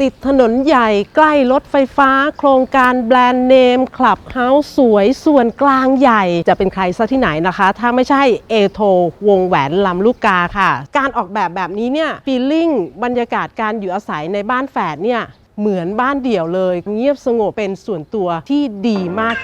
ติดถนนใหญ่ใกล้รถไฟฟ้า โครงการแบรนด์เนมคลับเฮาส์สวยส่วนกลางใหญ่ จะเป็นใครซะที่ไหนนะคะ ถ้าไม่ใช่เอโทวงแหวนลำลูกกาค่ะ การออกแบบแบบนี้เนี่ยฟีลลิ่งบรรยากาศการอยู่อาศัยในบ้านแฝดเนี่ยเหมือนบ้านเดี่ยวเลย เงียบสงบเป็นส่วนตัวที่ดีมาก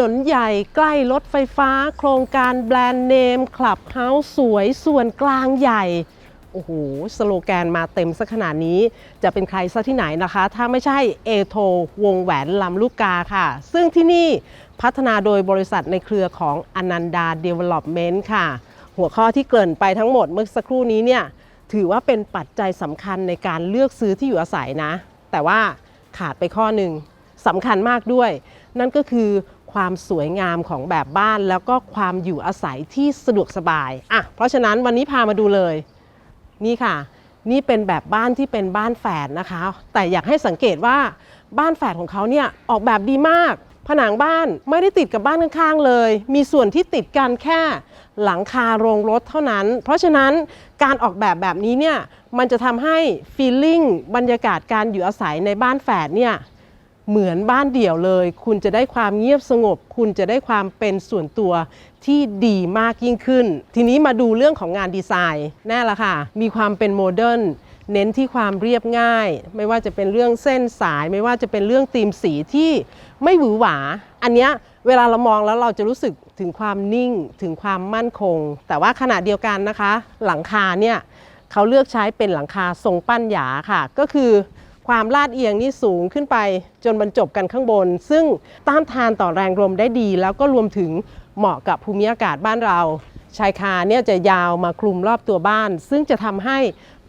นนใหญ่ใกล้รถไฟฟ้า โครงการแบรนด์เนมคลับเฮาส์สวยส่วนกลางใหญ่ โอ้โห สโลแกนมาเต็มสักขนาดนี้ จะเป็นใครซะที่ไหนนะคะ ถ้าไม่ใช่เอโทวงแหวนลำลูกกาค่ะ ซึ่งที่นี่พัฒนาโดยบริษัทในเครือของอนันดาเดเวล็อปเมนต์ค่ะ หัวข้อที่เกริ่นไปทั้งหมดเมื่อสักครู่นี้เนี่ยถือว่าเป็นปัจจัยสำคัญในการเลือกซื้อที่อยู่อาศัยนะ แต่ว่าขาดไปข้อหนึ่งสำคัญมากด้วย นั่นก็คือ ความสวยงามของแบบบ้าน แล้วก็ความอยู่อาศัยที่สะดวกสบายอะเพราะฉะนั้นวันนี้พามาดูเลย นี่ค่ะ นี่เป็นแบบบ้านที่เป็นบ้านแฝดนะคะ แต่อยากให้สังเกตว่าบ้านแฝดของเขาเนี่ยออกแบบดีมาก ผนังบ้านไม่ได้ติดกับบ้านข้างๆเลย มีส่วนที่ติดกันแค่หลังคาโรงรถเท่านั้น เพราะฉะนั้นการออกแบบแบบนี้เนี่ยมันจะทำให้ฟีลลิ่งบรรยากาศการอยู่อาศัยในบ้านแฝดเนี่ย เหมือนบ้านเดี่ยวเลย คุณจะได้ความเงียบสงบ คุณจะได้ความเป็นส่วนตัวที่ดีมากยิ่งขึ้น ทีนี้มาดูเรื่องของงานดีไซน์แน่ละค่ะ มีความเป็นโมเดิร์นเน้นที่ความเรียบง่าย ไม่ว่าจะเป็นเรื่องเส้นสาย ไม่ว่าจะเป็นเรื่องธีมสีที่ไม่หวือหวา อันเนี้ยเวลาเรามองแล้วเราจะรู้สึกถึงความนิ่งถึงความมั่นคง แต่ว่าขณะเดียวกันนะคะ หลังคาเนี่ยเขาเลือกใช้เป็นหลังคาทรงปั้นหยาค่ะ ก็คือ ความลาดเอียงนี่สูงขึ้นไปจนบรรจบกันข้างบน ซึ่งต้านทานต่อแรงลมได้ดี แล้วก็รวมถึงเหมาะกับภูมิอากาศบ้านเราชายคาเนี่ยจะยาวมาคลุมรอบตัวบ้าน ซึ่งจะทำให้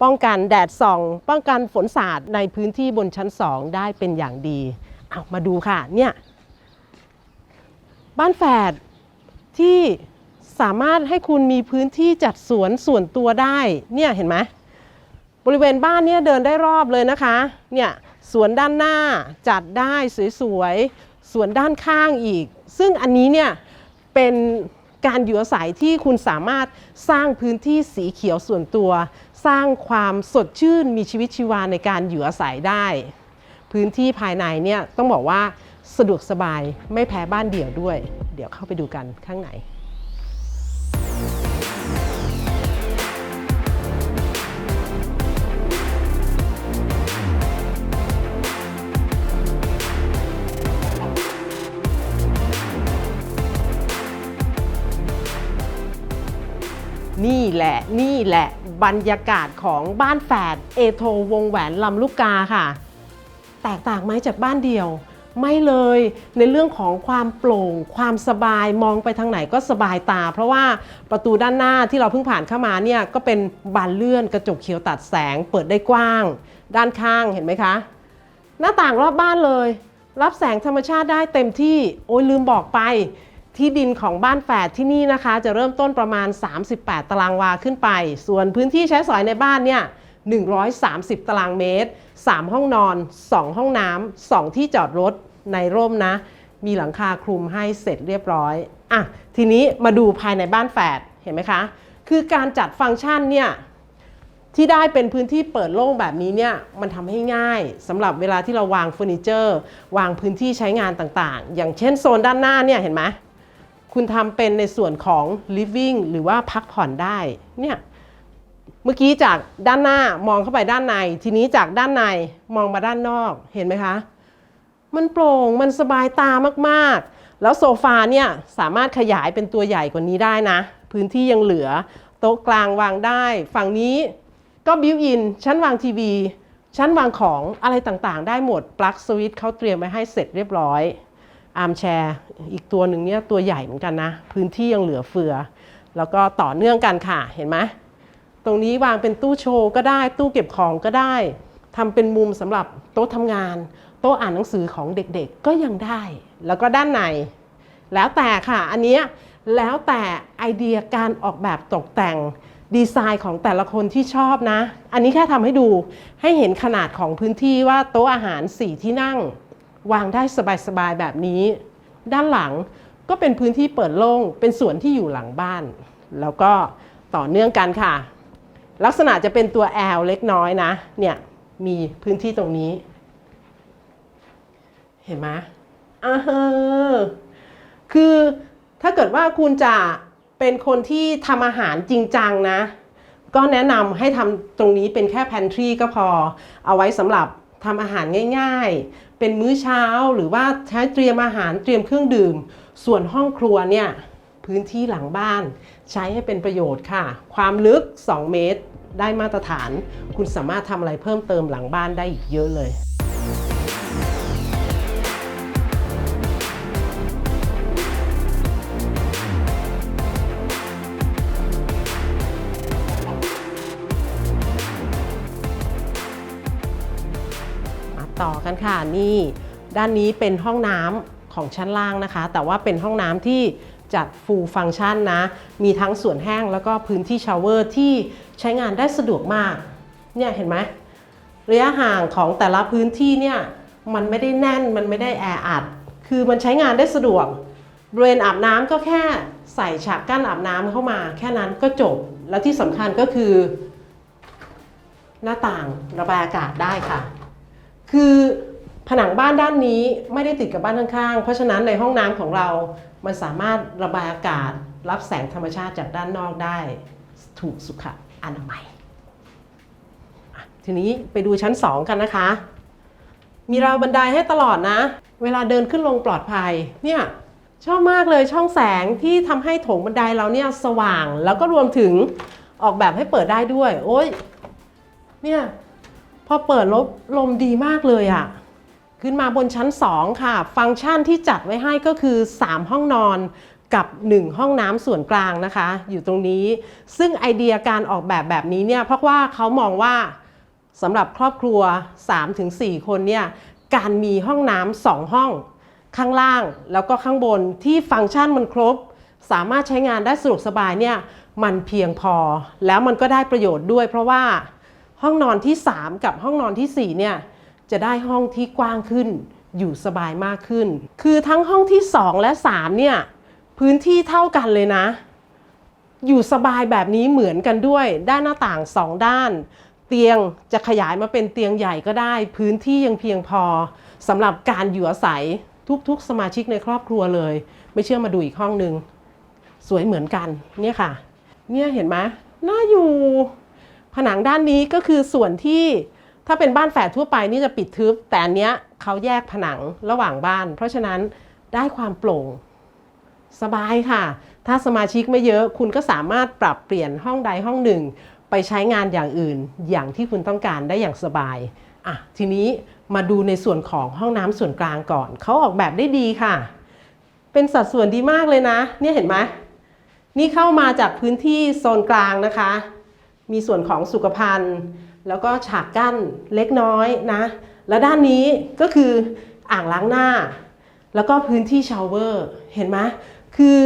ป้องกันแดดส่อง ป้องกันฝนสาดในพื้นที่บนชั้น2ได้เป็นอย่างดี เอามาดูค่ะเนี่ยบ้านแฝดที่สามารถให้คุณมีพื้นที่จัดสวนส่วนตัวได้เนี่ยเห็นไหม บริเวณบ้านเนี่ยเดินได้รอบเลยนะคะ เนี่ยสวนด้านหน้าจัดได้สวยๆ สวนด้านข้างอีก ซึ่งอันนี้เนี่ยเป็นการอยู่อาศัยที่คุณสามารถสร้างพื้นที่สีเขียวส่วนตัว สร้างความสดชื่นมีชีวิตชีวาในการอยู่อาศัยได้ พื้นที่ภายในเนี่ยต้องบอกว่าสะดวกสบายไม่แพ้บ้านเดี่ยวด้วย เดี๋ยวเข้าไปดูกันข้างใน นี่แหละบรรยากาศของบ้านแฝดเอโทวงแหวนลำลูกกาค่ะ แตกต่างไหมจากบ้านเดียว ไม่เลยในเรื่องของความโปร่ง ความสบายมองไปทางไหนก็สบายตา เพราะว่าประตูด้านหน้าที่เราเพิ่งผ่านเข้ามาเนี่ยก็เป็นบานเลื่อนกระจกเขียวตัดแสงเปิดได้กว้าง ด้านข้างเห็นไหมคะ หน้าต่างรอบบ้านเลย รับแสงธรรมชาติได้เต็มที่โอ้ยลืมบอกไป ที่ดินของบ้านแฝดที่นี่นะคะ จะเริ่มต้นประมาณ 38 ตารางวาขึ้นไป ส่วนพื้นที่ใช้สอยในบ้านเนี่ย 130 ตารางเมตร 3 ห้องนอน 2 ห้องน้ำ 2 ที่จอดรถในร่มนะ มีหลังคาคลุมให้เสร็จเรียบร้อย อะ ทีนี้มาดูภายในบ้านแฝด เห็นไหมคะ คือการจัดฟังก์ชันเนี่ยที่ได้เป็นพื้นที่เปิดโล่งแบบนี้เนี่ยมันทำให้ง่ายสำหรับเวลาที่เราวางเฟอร์นิเจอร์ วางพื้นที่ใช้งานต่างๆ อย่างเช่นโซนด้านหน้าเนี่ยเห็นไหม คุณทำเป็นในส่วนของ living หรือว่าพักผ่อนได้เนี่ยเมื่อกี้จากด้านหน้ามองเข้าไปด้านใน ทีนี้จากด้านในมองมาด้านนอกเห็นไหมคะ มันโปร่งมันสบายตามากๆ แล้วโซฟาเนี่ยสามารถขยายเป็นตัวใหญ่กว่านี้ได้นะ พื้นที่ยังเหลือ โต๊ะกลางวางได้ ฝั่งนี้ก็บิวอินชั้นวางทีวี ชั้นวางของอะไรต่างๆ ได้หมดปลั๊กสวิตช์เขาเตรียมไว้ให้เสร็จเรียบร้อย อาร์มแชร์อีกตัวหนึ่งเนี่ยตัวใหญ่เหมือนกันนะ พื้นที่ยังเหลือเฟือ แล้วก็ต่อเนื่องกันค่ะเห็นไหมตรงนี้วางเป็นตู้โชว์ก็ได้ตู้เก็บของก็ได้ทำเป็นมุมสำหรับโต๊ะทำงาน โต๊ะอ่านหนังสือของเด็กๆก็ยังได้ แล้วก็ด้านใน แล้วแต่ค่ะอันนี้แล้วแต่ไอเดียการออกแบบตกแต่งดีไซน์ของแต่ละคนที่ชอบนะ อันนี้แค่ทำให้ดูให้เห็นขนาดของพื้นที่ว่าโต๊ะอาหารสี่ที่นั่ง วางได้สบายๆแบบนี้ ด้านหลังก็เป็นพื้นที่เปิดโล่งเป็นสวนที่อยู่หลังบ้าน แล้วก็ต่อเนื่องกันค่ะ ลักษณะจะเป็นตัว L เล็กน้อยนะเนี่ยมีพื้นที่ตรงนี้ เห็นไหมอ่าฮคือถ้าเกิดว่าคุณจะเป็นคนที่ทำอาหารจริงจังนะ ก็แนะนำให้ทำตรงนี้เป็นแค่ pantry ก็พอ เอาไว้สำหรับ ทำอาหารง่าย ๆ เป็นมื้อเช้าหรือว่าใช้เตรียมอาหารเตรียมเครื่องดื่ม ส่วนห้องครัวเนี่ยพื้นที่หลังบ้าน ใช้ให้เป็นประโยชน์ค่ะ ความลึก 2 เมตร ได้มาตรฐาน คุณสามารถทำอะไรเพิ่มเติมหลังบ้านได้อีกเยอะเลย ต่อกันค่ะนี่ ด้านนี้เป็นห้องน้ำของชั้นล่างนะคะ แต่ว่าเป็นห้องน้ำที่จัดฟูลฟังก์ชันนะ มีทั้งส่วนแห้งแล้วก็พื้นที่ชาวเวอร์ที่ใช้งานได้สะดวกมาก เนี่ยเห็นไหมระยะห่างของแต่ละพื้นที่เนี่ยมันไม่ได้แน่นมันไม่ได้แออัด คือมันใช้งานได้สะดวกบริเวณอาบน้ำก็แค่ใส่ฉากกั้นอาบน้ำเข้ามา แค่นั้นก็จบ แล้วที่สำคัญก็คือ หน้าต่างระบายอากาศได้ค่ะ คือผนังบ้านด้านนี้ไม่ได้ติดกับบ้านข้างๆ เพราะฉะนั้นในห้องน้ำของเรา มันสามารถระบายอากาศ รับแสงธรรมชาติจากด้านนอกได้ ถูกสุขอนามัย ทีนี้ไปดูชั้น 2 กันนะคะ มีราวบันไดให้ตลอดนะ เวลาเดินขึ้นลงปลอดภัย เนี่ยชอบมากเลยช่องแสงที่ทำให้โถงบันไดเราเนี่ยสว่าง แล้วก็รวมถึงออกแบบให้เปิดได้ด้วย โอ้ยเนี่ย พอเปิดลบลมดีมากเลยอะ่ะ ขึ้นมาบนชั้น 2 ค่ะ ฟังก์ชันที่จัดไว้ให้ก็คือ 3 ห้องนอนกับ 1 ห้องน้ำส่วนกลางนะคะ อยู่ตรงนี้ ซึ่งไอเดียการออกแบบแบบนี้เนี่ย เพราะว่าเขามองว่าสำหรับครอบครัว 3-4 คนเนี่ย การมีห้องน้ำสองห้อง ข้างล่างแล้วก็ข้างบนที่ฟังก์ชันมันครบ สามารถใช้งานได้สะดวกสบายเนี่ย มันเพียงพอ แล้วมันก็ได้ประโยชน์ด้วยเพราะว่า ห้องนอนที่ 3 กับห้องนอนทีสี่ 4 เนี่ยจะได้ห้องที่กว้างขึ้น อยู่สบายมากขึ้น คือทั้งห้องที่ 2 และ 3 เนี่ยพื้นที่เท่ากันเลยนะ อยู่สบายแบบนี้เหมือนกันด้วย ด้านหน้าต่างสองด้าน เตียงจะขยายมาเป็นเตียงใหญ่ก็ได้ พื้นที่ยังเพียงพอสำหรับการอยู่อาศัยทุกๆ สมาชิกในครอบครัวเลย ไม่เชื่อมาดูอีกห้องหนึ่งสวยเหมือนกันเนี่ยค่ะ เนี่ยเห็นไหมน่าอยู่ ผนังด้านนี้ก็คือส่วนที่ถ้าเป็นบ้านแฝดทั่วไปนี่จะปิดทึบ แต่อันเนี้ยเขาแยกผนังระหว่างบ้าน เพราะฉะนั้นได้ความโปร่ง สบายค่ะ ถ้าสมาชิกไม่เยอะคุณก็สามารถปรับเปลี่ยนห้องใดห้องหนึ่ง ไปใช้งานอย่างอื่น อย่างที่คุณต้องการได้อย่างสบายอะทีนี้มาดูในส่วนของห้องน้ำส่วนกลางก่อน เขาออกแบบได้ดีค่ะ เป็นสัดส่วนดีมากเลยนะ เนี่ยเห็นไหมนี่เข้ามาจากพื้นที่โซนกลางนะคะ มีส่วนของสุขภัณฑ์ แล้วก็ฉากกั้นเล็กน้อยนะ และด้านนี้ก็คืออ่างล้างหน้า แล้วก็พื้นที่ชาวเวอร์เห็นไหมคือ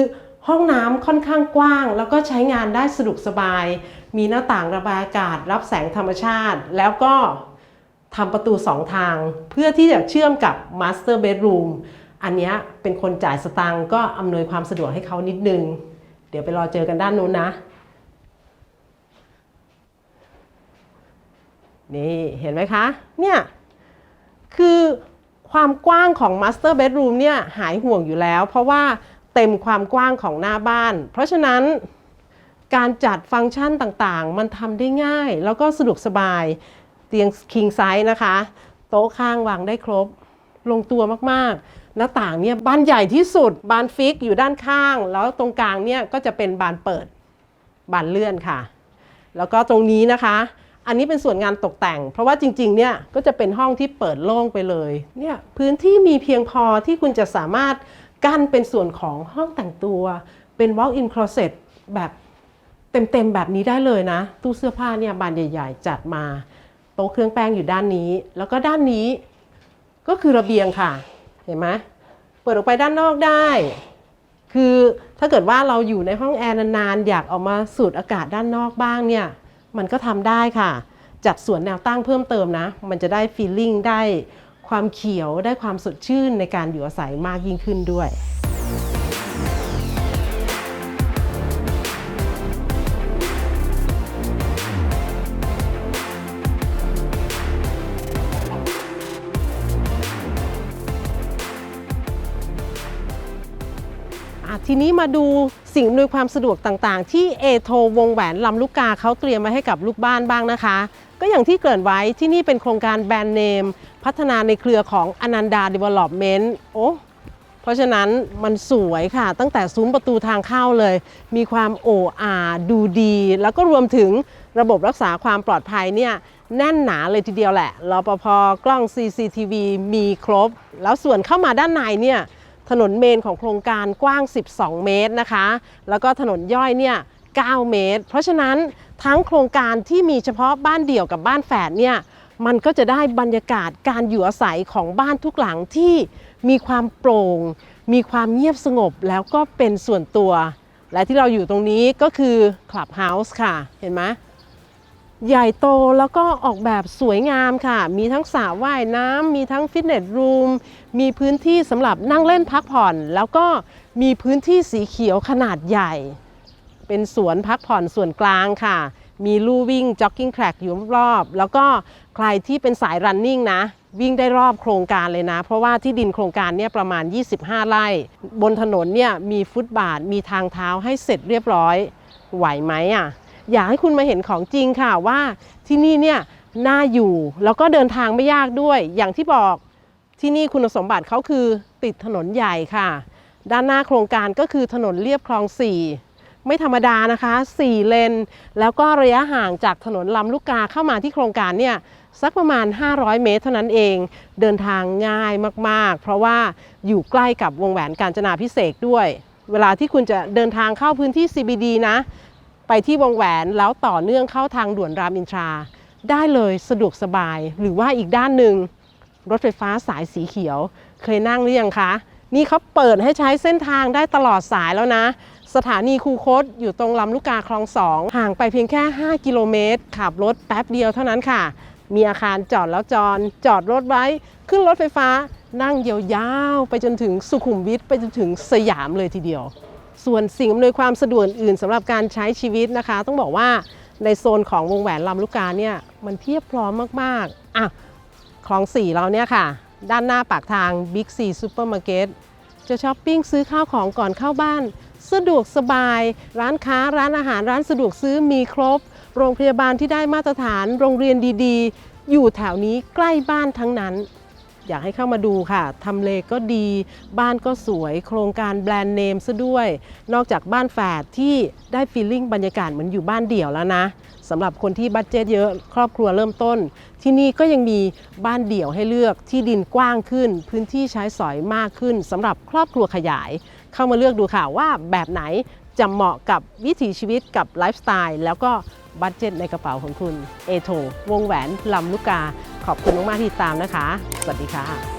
ห้องน้ำค่อนข้างกว้าง แล้วก็ใช้งานได้สะดวกสบาย มีหน้าต่างระบายอากาศ รับแสงธรรมชาติ แล้วก็ทำประตูสองทาง เพื่อที่จะเชื่อมกับมาสเตอร์เบดรูมอันนี้เป็นคนจ่ายสตางค์ก็อำนวยความสะดวกให้เขานิดนึง เดี๋ยวไปรอเจอกันด้านนู้นนะ นี่เห็นไหมคะ เนี่ย คือความกว้างของ Master Bedroom เนี่ยหายห่วงอยู่แล้ว เพราะว่าเต็มความกว้างของหน้าบ้าน เพราะฉะนั้นการจัดฟังก์ชันต่างๆ มันทำได้ง่าย แล้วก็สะดวกสบายเตียง king size นะคะ โต๊ะข้างวางได้ครบ ลงตัวมากๆ หน้าต่างเนี่ยบานใหญ่ที่สุด บานฟิกอยู่ด้านข้าง แล้วตรงกลางเนี่ยก็จะเป็นบานเปิด บานเลื่อนค่ะ แล้วก็ตรงนี้นะคะ อันนี้เป็นส่วนงานตกแต่ง เพราะว่าจริงๆ เนี่ยก็จะเป็นห้องที่เปิดโล่งไปเลย เนี่ยพื้นที่มีเพียงพอที่คุณจะสามารถกั้นเป็นส่วนของห้องแต่งตัว เป็น walk-in closet แบบเต็มๆ แบบนี้ได้เลยนะ ตู้เสื้อผ้าเนี่ยบานใหญ่ ๆ จัดมาโต๊ะเครื่องแป้งอยู่ด้านนี้ แล้วก็ด้านนี้ก็คือระเบียงค่ะ เห็นไหมเปิดออกไปด้านนอกได้ คือถ้าเกิดว่าเราอยู่ในห้องแอร์นานๆ อยากออกมาสูดอากาศด้านนอกบ้างเนี่ย มันก็ทำได้ค่ะ จัดสวนแนวตั้งเพิ่มเติมนะ มันจะได้ฟีลลิ่งได้ความเขียวได้ความสดชื่นในการอยู่อาศัยมากยิ่งขึ้นด้วย ทีนี้มาดูสิ่งอำนวยความสะดวกต่างๆ ที่เอโทวงแหวนลำลูกกาเขาเตรียมไว้ให้กับลูกบ้านบ้างนะคะ ก็อย่างที่เกริ่นไว้ที่นี่เป็นโครงการแบรนด์เนม พัฒนาในเครือของอนันดา Development โอ้เพราะฉะนั้นมันสวยค่ะ ตั้งแต่ซุ้มประตูทางเข้าเลย มีความโอ้อาดูดี แล้วก็รวมถึงระบบรักษาความปลอดภัยเนี่ยแน่นหนาเลยทีเดียวแหละรปภกล้อง CCTV มีครบ แล้วส่วนเข้ามาด้านในเนี่ย ถนนเมนของโครงการกว้าง 12 เมตรนะคะ แล้วก็ถนนย่อยเนี่ย 9 เมตร เพราะฉะนั้นทั้งโครงการที่มีเฉพาะบ้านเดี่ยวกับบ้านแฝดเนี่ย มันก็จะได้บรรยากาศการอยู่อาศัยของบ้านทุกหลังที่มีความโปร่ง มีความเงียบสงบแล้วก็เป็นส่วนตัว และที่เราอยู่ตรงนี้ก็คือ Clubhouse ค่ะ เห็นไหม ใหญ่โตแล้วก็ออกแบบสวยงามค่ะ มีทั้งสระว่ายน้ำมีทั้งฟิตเนสรูม มีพื้นที่สำหรับนั่งเล่นพักผ่อน แล้วก็มีพื้นที่สีเขียวขนาดใหญ่ เป็นสวนพักผ่อนส่วนกลางค่ะ มีลู่วิ่งจ็อกกิ้งแทร็กอยู่รอบๆแล้วก็ใครที่เป็นสายรันนิ่งนะ วิ่งได้รอบโครงการเลยนะ เพราะว่าที่ดินโครงการเนี่ยประมาณ 25 ไร่ บนถนนเนี่ยมีฟุตบาท มีทางเท้าให้เสร็จเรียบร้อย ไหวไหมอะ อยากให้คุณมาเห็นของจริงค่ะว่าที่นี่เนี่ยน่าอยู่แล้วก็เดินทางไม่ยากด้วย อย่างที่บอกที่นี่คุณสมบัติเขาคือติดถนนใหญ่ค่ะ ด้านหน้าโครงการก็คือถนนเลียบคลอง 4 ไม่ธรรมดานะคะ 4 เลน แล้วก็ระยะห่างจากถนนลำลูกกาเข้ามาที่โครงการเนี่ยสักประมาณ 500 เมตรเท่านั้นเอง เดินทางง่ายมากๆ เพราะว่าอยู่ใกล้กับวงแหวนกาญจนาพิเศษด้วย เวลาที่คุณจะเดินทางเข้าพื้นที่ CBD นะ ไปที่วงแหวนแล้วต่อเนื่องเข้าทางด่วนรามอินทรา ได้เลยสะดวกสบาย หรือว่าอีกด้านหนึ่งรถไฟฟ้าสายสีเขียว เคยนั่งหรือยังคะ นี่เขาเปิดให้ใช้เส้นทางได้ตลอดสายแล้วนะ สถานีคูคตอยู่ตรงลำลูกกาคลองสองห่างไปเพียงแค่ 5 กิโลเมตร ขับรถแป๊บเดียวเท่านั้นค่ะ มีอาคารจอดแล้วจอดจอดรถไว้ ขึ้นรถไฟฟ้านั่งยาวๆไปจนถึงสุขุมวิทไปจนถึงสยามเลยทีเดียว ส่วนสิ่งอำนวยความสะดวกอื่นสำหรับการใช้ชีวิตนะคะ ต้องบอกว่าในโซนของวงแหวนลำลูกกาเนี่ยมันเพียบพร้อมมากๆอะคลองสี่เราเนี่ยค่ะ ด้านหน้าปากทาง Big C Supermarket จะช้อปปิ้งซื้อข้าวของก่อนเข้าบ้าน สะดวกสบาย ร้านค้าร้านอาหารร้านสะดวกซื้อมีครบ โรงพยาบาลที่ได้มาตรฐานโรงเรียนดีๆ อยู่แถวนี้ใกล้บ้านทั้งนั้น อยากให้เข้ามาดูค่ะทำเลก็ดี บ้านก็สวย โครงการแบรนด์เนมซะด้วย นอกจากบ้านแฝดที่ได้ฟีลลิ่งบรรยากาศเหมือนอยู่บ้านเดี่ยวแล้วนะสำหรับคนที่บัตเจตเยอะครอบครัวเริ่มต้น ที่นี่ก็ยังมีบ้านเดี่ยวให้เลือกที่ดินกว้างขึ้น พื้นที่ใช้สอยมากขึ้นสำหรับครอบครัวขยาย เข้ามาเลือกดูค่ะว่าแบบไหนจะเหมาะกับวิถีชีวิตกับไลฟ์สไตล์แล้วก็ บัตเจ็ตในกระเป๋าของคุณ เอโทวงแหวนลำลูกกา ขอบคุณมาก ๆ ที่ติดตามนะคะ สวัสดีค่ะ